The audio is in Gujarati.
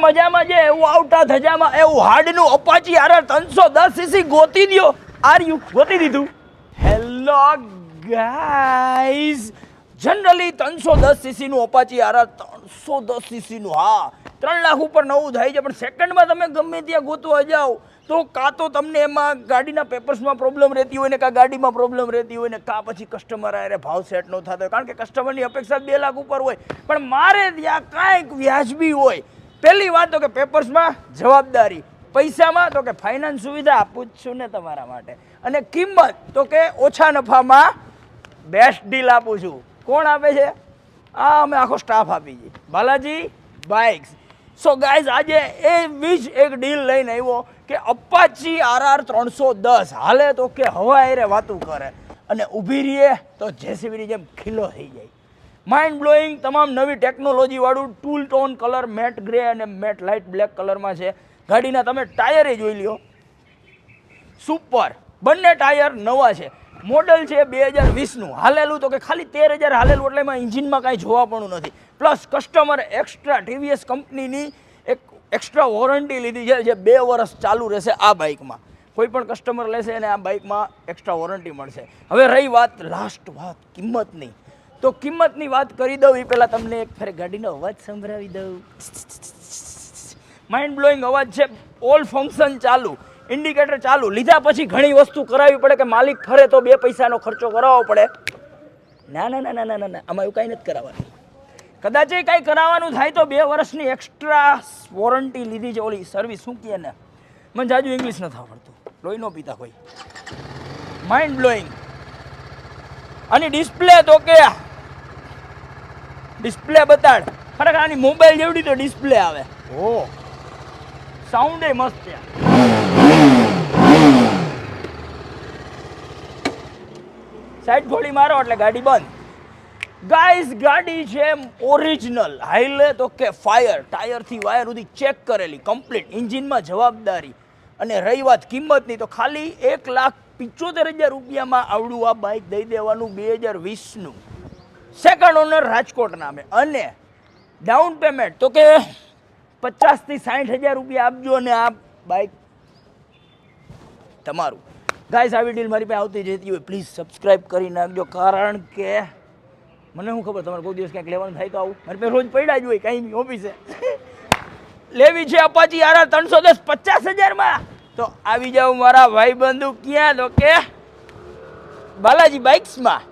મજામાં જે એવું આવતા ધજામાં, એવું હાર્ડનું અપાચી આર ત્રણસો દસ સીસી ગોતી આર યુ ગોતી દીધું. હેલો ગાઈઝ જનરલી ત્રણસો દસ સીસીનું અપાચી આર ત્રણસો દસ સીસીનું હા, ત્રણ લાખ ઉપર નવું થાય છે, પણ સેકન્ડમાં તમે ગમે ત્યાં ગોતવા જાઓ, તો કાં તો તમને એમાં ગાડીના પેપર્સમાં પ્રોબ્લેમ રહેતી હોય ને કાં ગાડીમાં પ્રોબ્લેમ રહેતી હોય ને કાં પછી કસ્ટમર આરે ભાવ સેટ ન થતો હોય. કારણ કે કસ્ટમરની અપેક્ષા બે લાખ ઉપર હોય. પણ મારે ત્યાં કાંઈક વ્યાજબી હોય. પહેલી વાત તો કે પેપર્સમાં જવાબદારી. પૈસામાં તો કે ફાઇનાન્સ સુવિધા આપું જ છું ને તમારા માટે. અને કિંમત તો કે ઓછા નફામાં બેસ્ટ ડીલ આપું છું. કોણ આપે છે? આ અમે આખો સ્ટાફ આપી છીએ બાલાજી બાઇક્સ સો ગાઈઝ આજે એ વીજ એક ડીલ લઈને આવ્યો કે અપાચી આરઆર ત્રણસો દસ. હાલે તો કે હવા એરે વાતું કરે. અને ઊભી રહીએ તો જેસીબીની જેમ ખીલો થઈ જાય. માઇન્ડ બ્લોઈંગ તમામ નવી ટેકનોલોજીવાળું tool tone colour matte grey અને મેટ લાઇટ બ્લેક કલરમાં છે. ગાડીના તમે ટાયરે જોઈ લ્યો. સુપર બંને ટાયર નવા છે. મોડલ છે બે હજાર વીસનું. હાલેલું તો કે ખાલી તેર હજાર હાલેલું એટલે એમાં ઇન્જિનમાં કાંઈ જોવા નથી. પ્લસ કસ્ટમર એક્સ્ટ્રા ટીવીએસ કંપનીની એક એક્સ્ટ્રા વોરંટી લીધી છે જે બે વર્ષ ચાલુ રહેશે આ બાઇકમાં. કોઈ પણ કસ્ટમર લેશે અને આ બાઇકમાં એક્સ્ટ્રા વોરંટી મળશે. હવે રહી વાત લાસ્ટ વાત, કિંમતની. તો કિંમતની વાત કરી દઉં એ પહેલાં તમને એક ફેર ગાડીનો અવાજ સંભળાવી દઉં. માઇન્ડ બ્લોઈંગ અવાજ છે. ઓલ ફંક્શન ચાલુ. ઇન્ડિકેટર ચાલુ. લીધા પછી ઘણી વસ્તુ કરાવવી પડે કે માલિક ફરે તો બે પૈસાનો ખર્ચો કરાવવો પડે. ના ના ના ના ના ના ના. આમાં એવું કાંઈ નથી કરાવવાનું. કદાચ એ કાંઈ કરાવવાનું થાય તો બે વર્ષની એક્સ્ટ્રા વોરંટી લીધી છે ઓલી સર્વિસ શું કહે ને મને જાજુ ઇંગ્લિશ નથી આવડતું. લોહી નો પીતા કોઈ. માઇન્ડ બ્લોઈંગ અને ડિસ્પ્લે તો કે ડિસ્પ્લે બતાડ. ખરેખર આની મોબાઈલ જેવડી તો ડિસ્પ્લે આવે. ઓ. સાઉન્ડ એ મસ્ત છે. સાઈડ ગોળી મારો એટલે ગાડી બંધ. ગાઈસ ગાડી છે ઓરિજિનલ હાઈલે તો કે ફાયર ટાયરથી વાયર સુધી ચેક કરેલી. કમ્પ્લીટ ઇન્જિનમાં જવાબદારી. અને રહી વાત કિંમતની તો ખાલી એક લાખ પિચોતેર હજાર રૂપિયામાં આવડું આ બાઇક દઈ દેવાનું બે હજાર વીસનું. સેકન્ડ ઓનર રાજકોટ નામે. અને ડાઉન પેમેન્ટ તો કે પચાસથી સાઠ હજાર રૂપિયા આપજો અને આ બાઇક તમારું. ગાઈસ આવી ડીલ મારી પાસે આવતી જતી હોય. પ્લીઝ સબસ્ક્રાઇબ કરી નાખજો. કારણ કે મને શું ખબર, તમારે કોઈ દિવસ ક્યાંક લેવાનું થાય તો આવું. મારી પાસે રોજ પડ્યા જ હોય, કાંઈ બી ઓફિસે. લેવી છે અપાચી આરા ત્રણસો દસ પચાસ હજારમાં. તો આવી જાવ મારા ભાઈ બંધુ ક્યાં? તો કે બાલાજી બાઇક્સમાં